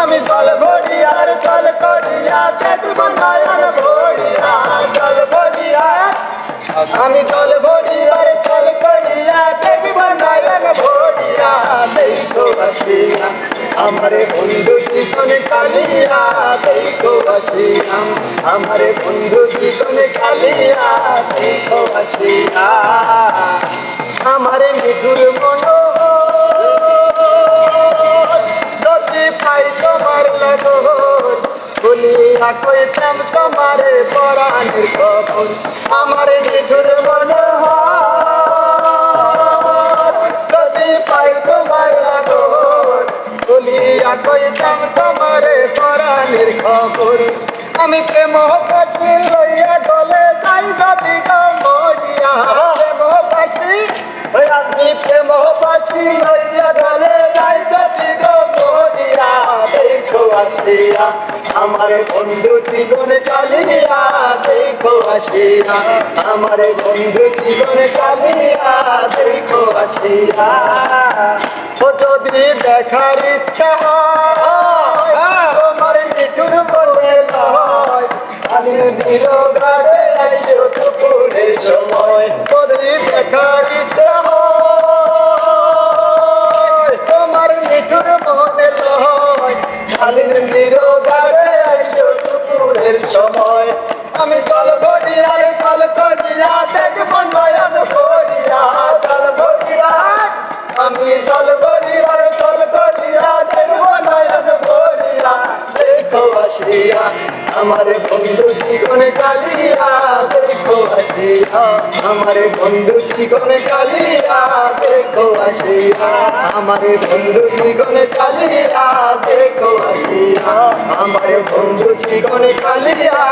আমি জল ভরি আর জল করিয়া, দেখব নয়ন ভরিয়া, জল আমি জল ভরিবার চল করিয়া, দেখব নয়ন ভরিয়া। দেখো বাসিয়া আমারে বন্ধু জীবন কালিয়া। দেখো বাসিয়া আমারে বন্ধু জীবন কালিয়া। দেখো বাসিয়া আমারে নিঠুর মনো কইতাম, তোমার পরাণের খবর আমার নিঠুর মনে যদি পাই তোমার লাগর বলিয়া কইতাম, তোমার পরাণের খবর আমি প্রেম পাখি লইয়া গলে যাই, যদি গমরিয়া প্রেম ওই আমি প্রেম পাখি লইয়া গলে যাই, যদি গমরিয়া দেখো আসিয়া আমার বন্ধু জীবন কালিয়া দেখো আসিয়া আমার বন্ধু জীবন কালিয়া দেখো আসিয়া ও যদি দেখার ইচ্ছা হয় তোমার নিঠুর বলে লয়। কালীন আইসো দুপুরের সময়। যদি দেখার ইচ্ছা তোমার নিঠুর মনে লয়। গাড়ে আইসো দুপুরের সময়। আমি জল ভরিয়া চল করিয়া দেখব নয়ন ভরিয়া চল ভরিয়া আমি চল ভরিয়া চল করিয়া দেখব নয়ন ভরিয়া দেখো আসিয়া আমার বন্ধু জীবন কালিয়া, দেখো আসিয়া আমার বন্ধু জীবন কালিয়া, দেখো আসিয়া। আমার বন্ধু জীবন কালিয়া, দেখো আসিয়া। আমার বন্ধু জীবন কালিয়া